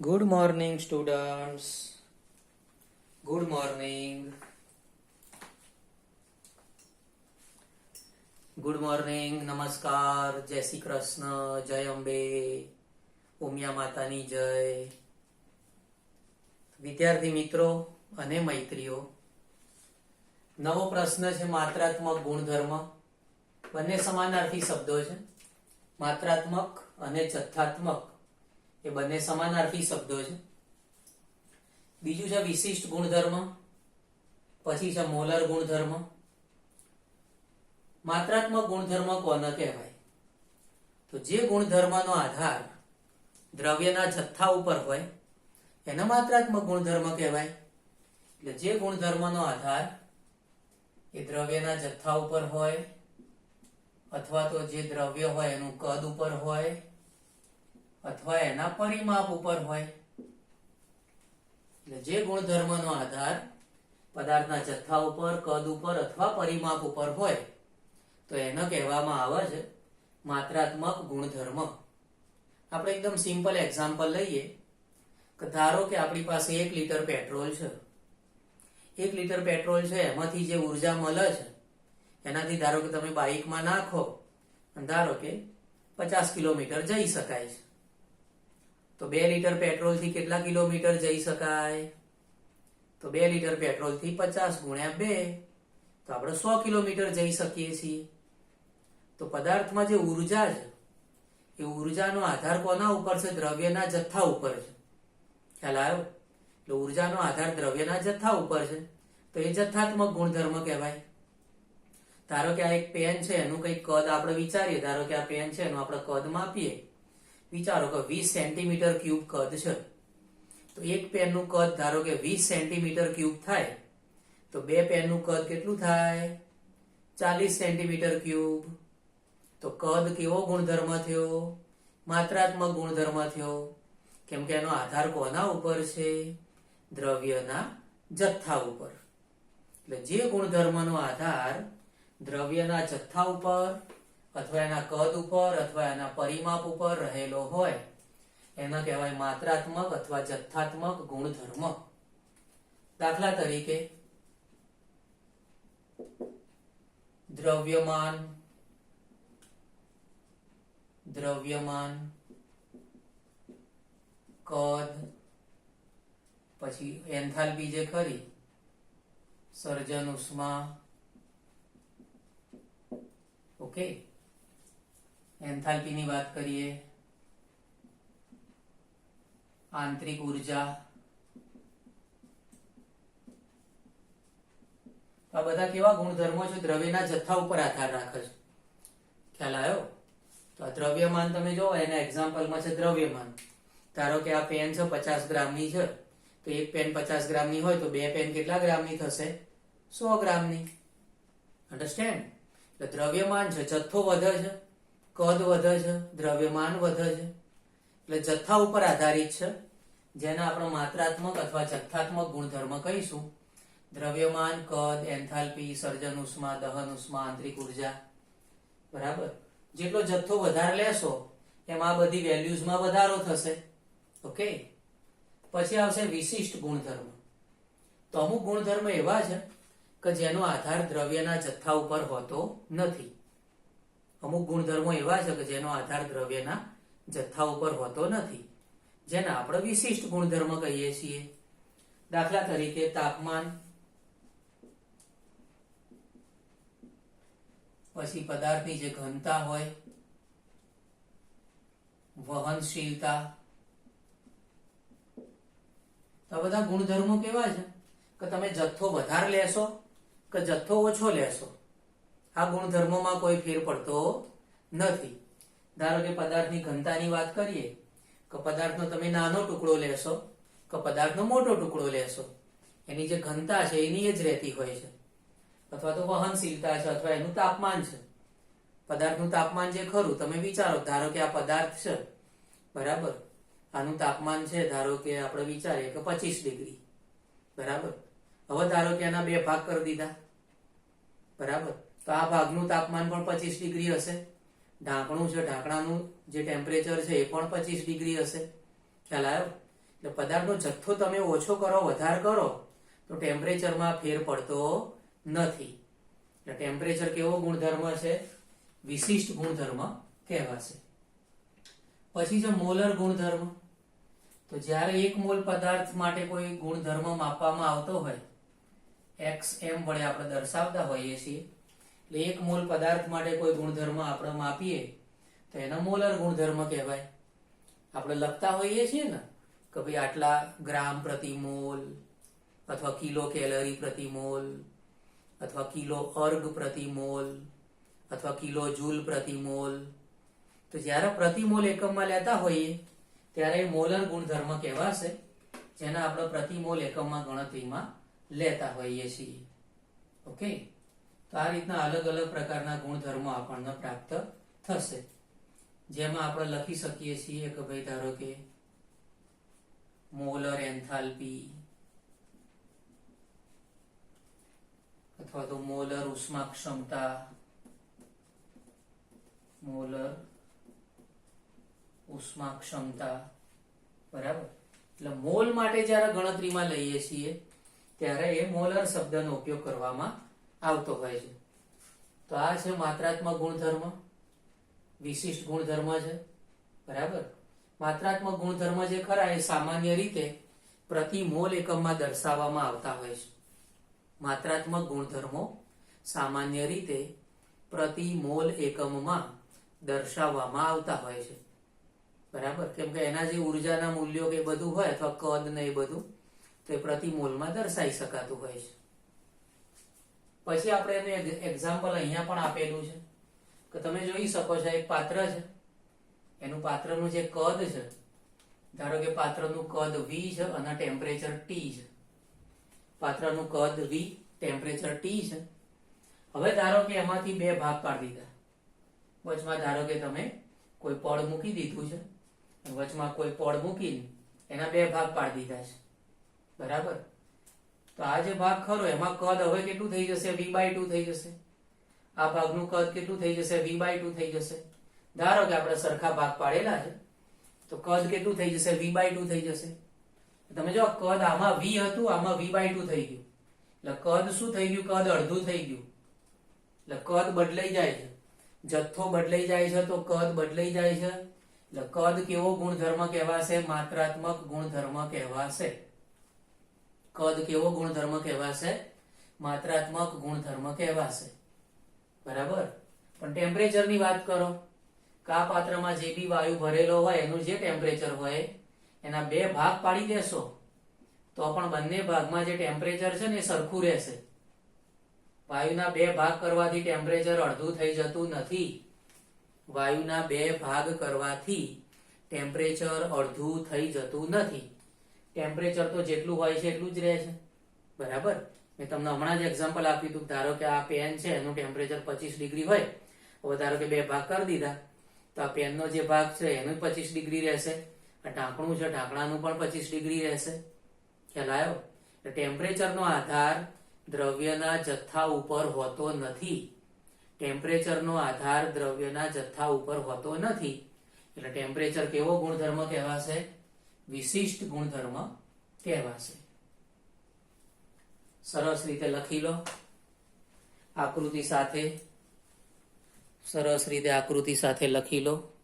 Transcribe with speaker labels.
Speaker 1: Good morning, students. Good morning. Good morning નમસ્કાર જય શ્રી કૃષ્ણ જય અંબે ઉમિયા માતાની જય વિદ્યાર્થી મિત્રો અને મૈત્રીઓ નવો પ્રશ્ન છે માત્રાત્મક ગુણધર્મ બંને સમાનાર્થી શબ્દો છે માત્રાત્મક અને જથ્થાત્મક એ બંને સમાનાર્થી શબ્દો છે. બીજું છે વિશિષ્ટ ગુણધર્મ, પછી છે મોલર ગુણધર્મ. માત્રાત્મક ગુણધર્મ કોને કહેવાય? તો જે ગુણધર્મનો આધાર દ્રવ્યના જથ્થા ઉપર હોય, એને માત્રાત્મક ગુણધર્મ કહેવાય. એટલે જે ગુણધર્મનો આધાર એ દ્રવ્યના જથ્થા ઉપર હોય, અથવા તો જે દ્રવ્ય હોય એનું કદ ઉપર હોય અથવા એના પરિમાપ ઉપર હોય. એટલે જે ગુણધર્મનો આધાર પદાર્થના જથ્થા ઉપર, કદ ઉપર અથવા પરિમાપ ઉપર હોય, તો એને કહેવામાં આવે છે માત્રાત્મક ગુણધર્મ. આપણે એકદમ સિમ્પલ એક્ઝામ્પલ લઈએ કે ધારો કે આપણી પાસે એક લીટર પેટ્રોલ છે. એક લીટર પેટ્રોલ છે, એમાંથી જે ઊર્જા મળે છે, એનાથી ધારો કે તમે બાઇકમાં નાખો ધારો કે પચાસ કિલોમીટર જઈ શકાય છે. તો બે લીટર પેટ્રોલથી કેટલા કિલોમીટર જઈ શકાય? તો બે લીટર પેટ્રોલથી પચાસ ગુણ્યા બે. તો આપણે સો કિલોમીટર જઈ શકીએ છીએ. તો પદાર્થમાં જે ઊર્જા છે, એ ઉર્જાનો આધાર કોના ઉપર છે? દ્રવ્યના જથ્થા ઉપર છે. ખ્યાલ આવ્યો? એટલે ઉર્જાનો આધાર દ્રવ્યના જથ્થા ઉપર છે. તો એ જથ્થાત્મક ગુણધર્મ કહેવાય. ધારો કે આ એક પેન છે, એનું કંઈક કદ આપણે વિચારીએ. ધારો કે આ પેન છે, એનું આપણે કદ માપીએ. વિચારો કે વીસ સેન્ટીમીટર ક્યુબ કદ છે. તો એક પેનનું કદ ધારો કે વીસ સેન્ટીમીટર ક્યુબ થાય, તો બે પેનનું કદ કેટલું થાય? ચાલીસ સેન્ટીમીટર ક્યુબ. તો કદ કેવો ગુણધર્મ થયો? માત્રાત્મક ગુણધર્મ થયો. કેમ કે એનો આધાર કોના ઉપર છે? દ્રવ્યના જથ્થા ઉપર. એટલે જે ગુણધર્મનો આધાર દ્રવ્યના જથ્થા ઉપર અથવા એના કદ ઉપર અથવા એના પરિમાપ ઉપર રહેલો હોય, એને કહેવાય માત્રાત્મક અથવા જથ્થાત્મક ગુણધર્મ. દાખલા તરીકે, દ્રવ્યમાન દ્રવ્યમાન, કદ, પછી એન્થાલ્પી જે ખરી, સર્જન ઉષ્મા, ઓકે? એન્થાલ્પીની વાત કરીએ, આંતરિક ઊર્જા, આ બધા કેવા ગુણધર્મો છે, દ્રવ્યના જથ્થા ઉપર આધાર રાખે છે. ખ્યાલ આવ્યો? તો આ દ્રવ્યમાન તમે જો એના એક્ઝામ્પલમાં છે દ્રવ્યમાન. ધારો કે આ પેન છે પચાસ ગ્રામની છે, તો એક પેન પચાસ ગ્રામની હોય તો બે પેન કેટલા ગ્રામની થશે? સો ગ્રામની. અન્ડરસ્ટેન્ડ એટલે દ્રવ્યમાન છે, જથ્થો વધે છે. કદ વધે છે, દ્રવ્યમાન વધે છે. એટલે જથ્થા ઉપર આધારિત છે. જેને આપણે માત્રાત્મક અથવા જથ્થાત્મક ગુણધર્મ કહીશું. દ્રવ્યમાન, કદ, એન્થાલ્પી, સર્જન ઉષ્મા, દહન ઉષ્મા, આંતરિક ઊર્જા. બરાબર? જેટલો જથ્થો વધારે લેશો, એમાં બધી વેલ્યુઝમાં વધારો થશે. ઓકે? પછી આવશે વિશિષ્ટ ગુણધર્મ. તો અમુક ગુણધર્મ એવા છે કે જેનો આધાર દ્રવ્યના જથ્થા ઉપર હોતો નથી. અમુક ગુણધર્મો એવા છે કે જેનો આધાર દ્રવ્યના જથ્થા ઉપર હોતો નથી. જેને આપણે વિશિષ્ટ ગુણધર્મ કહીએ છીએ. દાખલા તરીકે તાપમાન, પછી પદાર્થની જે ઘનતા હોય, વહનશીલતા. આ બધા ગુણધર્મો કેવા છે? કે તમે જથ્થો વધારે લેશો કે જથ્થો ઓછો લેશો? આ ગુણધર્મોમાં કોઈ ફેર પડતો નથી. ધારો કે પદાર્થની ઘનતાની વાત કરીએ, કે પદાર્થનો તમે નાનો ટુકડો લેશો, કે પદાર્થનો મોટો ટુકડો લેશો, એની જે ઘનતા છે એની જ રહેતી હોય છે. અથવા તો વહનશીલતા છે, અથવા એનું તાપમાન છે. પદાર્થનું તાપમાન જે ખરું, તમે વિચારો, ધારો કે આ પદાર્થ છે, બરાબર? આનું તાપમાન છે, ધારો કે આપણે વિચારીએ કે પચીસ ડિગ્રી. બરાબર? હવે ધારો કે આના બે ભાગ કરી દીધા. બરાબર? તો આ ભાગનું તાપમાન પણ પચીસ ડિગ્રી હશે. ઢાંકણું છે, ઢાંકણાનું જે ટેમ્પરેચર છે એ પણ પચીસ ડિગ્રી હશે. ખ્યાલ આવ્યો? એટલે પદાર્થનો જથ્થો તમે ઓછો કરો, વધારે કરો, તો ટેમ્પરેચરમાં ફેર પડતો નથી. એટલે ટેમ્પરેચર કેવો ગુણધર્મ છે? વિશિષ્ટ ગુણધર્મ કહેવાશે. પછી છે મોલર ગુણધર્મ. તો જ્યારે એક મોલ પદાર્થ માટે કોઈ ગુણધર્મ માપવામાં આવતો હોય એક્સ એમ વડે આપણે દર્શાવતા હોઈએ છીએ એટલે એક મોલ પદાર્થ માટે કોઈ ગુણધર્મ આપણે માપીએ, તો એનો મોલર ગુણધર્મ કહેવાય. આપણે લખતા હોઈએ છીએ ને કે ભાઈ આટલા ગ્રામ પ્રતિ મોલ અથવા કિલો કેલરી પ્રતિ મોલ અથવા કિલો અર્ગ પ્રતિ મોલ અથવા કિલો જૂલ પ્રતિ મોલ. તો જ્યારે પ્રતિ મોલ એકમમાં લેતા હોઈએ, ત્યારે એ મોલર ગુણધર્મ કહેવાશે, જેના આપણે પ્રતિ મોલ એકમમાં ગણતરીમાં લેતા હોઈએ છીએ. ઓકે? તો આ રીતના અલગ અલગ પ્રકારના ગુણધર્મો આપણને પ્રાપ્ત થશે. જેમાં આપણે લખી શકીએ છીએ કે ભાઈ ધારો કે મોલર એન્થાલ્પી અથવા તો મોલર ઉષ્મા ક્ષમતા મોલર ઉષ્મા ક્ષમતા બરાબર? એટલે મોલ માટે જ્યારે ગણતરીમાં લઈએ છીએ, ત્યારે એ મોલર શબ્દનો ઉપયોગ કરવામાં આવતો હોય છે. તો આ છે માત્રાત્મક ગુણધર્મ. વિશિષ્ટ ગુણધર્મ છે. બરાબર? માત્રાત્મક ગુણધર્મ જે ખરા એ સામાન્ય રીતે પ્રતિ મોલ એકમમાં દર્શાવવામાં આવતા હોય છે. માત્રાત્મક ગુણધર્મો સામાન્ય રીતે પ્રતિ મોલ એકમમાં દર્શાવવામાં આવતા હોય છે. બરાબર? કેમ કે એના જે ઉર્જાના મૂલ્યો કે બધું હોય અથવા કદ ને એ બધું, તે પ્રતિ મોલમાં દર્શાવી શકાતું હોય છે. પછી આપણે એનું એક્ઝામ્પલ અહીંયા પણ આપેલું છે. કે તમે જોઈ શકો છો, એક પાત્ર છે. એનું પાત્રનું જે કદ છે, ધારો કે પાત્રનું કદ વી છે અને ટેમ્પરેચર ટી છે. પાત્રનું કદ વી ટેમ્પરેચર ટી છે. હવે ધારો કે એમાંથી બે ભાગ પાડી દીધા. વચમાં ધારો કે તમે કોઈ પડ મૂકી દીધું છે. વચમાં કોઈ પડ મૂકીને એના બે ભાગ પાડી દીધા છે. બરાબર? તો આ જે ભાગ ખરો, એમાં કદ હવે કેટલું થઈ જશે? વી બાય ટુ થઈ જશે. આ ભાગનું કદ કેટલું થઈ જશે? વી બાય ટુ થઈ જશે. ધારો કે આપણે સરખા ભાગ પાડેલા છે, તો કદ કેટલું થઈ જશે? વી બાય ટુ થઈ જશે. તમે જો કદ આમાં વી હતું, આમાં વી બાય ટુ થઈ ગયું. એટલે કદ શું થઈ ગયું? કદ અડધું થઈ ગયું. એટલે કદ બદલાઈ જાય છે. જથ્થો બદલાઈ જાય છે, તો કદ બદલાઈ જાય છે. એટલે કદ કેવો ગુણધર્મ કહેવાશે? માત્રાત્મક ગુણધર્મ કહેવાશે. કદ કેવો ગુણધર્મ કહેવાશે? માત્રાત્મક ગુણધર્મ કહેવાશે. બરાબર? પણ ટેમ્પરેચરની વાત કરો. કા પાત્રમાં જે બી વાયુ ભરેલો હોય, એનું જે ટેમ્પરેચર હોય, એના બે ભાગ પાડી દેશો તો પણ બંને ભાગમાં જે ટેમ્પરેચર છે ને એ સરખું રહેશે. વાયુના બે ભાગ કરવાથી ટેમ્પરેચર અડધું થઈ જતું નથી. વાયુના બે ભાગ કરવાથી ટેમ્પરેચર અડધું થઈ જતું નથી. ટેમ્પરેચર તો જેટલું હોય છે એટલું જ રહે છે. બરાબર? મેં તમને હમણાં જ એક્ઝામ્પલ આપ્યું હતું ધારો કે આ પેન છે, એનું ટેમ્પરેચર પચીસ ડિગ્રી હોય હવે ધારો કે બે ભાગ કરી દીધા. તો આ પેનનો જે ભાગ છે, એનું પચીસ ડિગ્રી રહેશે. આ ઢાંકણું છે, ઢાંકણાનું પણ પચીસ ડિગ્રી રહેશે. ખ્યાલ આવ્યો? એટલે ટેમ્પરેચરનો આધાર દ્રવ્યના જથ્થા ઉપર હોતો નથી. ટેમ્પરેચરનો આધાર દ્રવ્યના જથ્થા ઉપર હોતો નથી. એટલે ટેમ્પરેચર કેવો ગુણધર્મ કહેવાશે? વિશિષ્ટ ગુણધર્મ કહેવાશે. સરસ રીતે લખી લો. આકૃતિ સાથે, સરસ રીતે આકૃતિ સાથે લખી લો.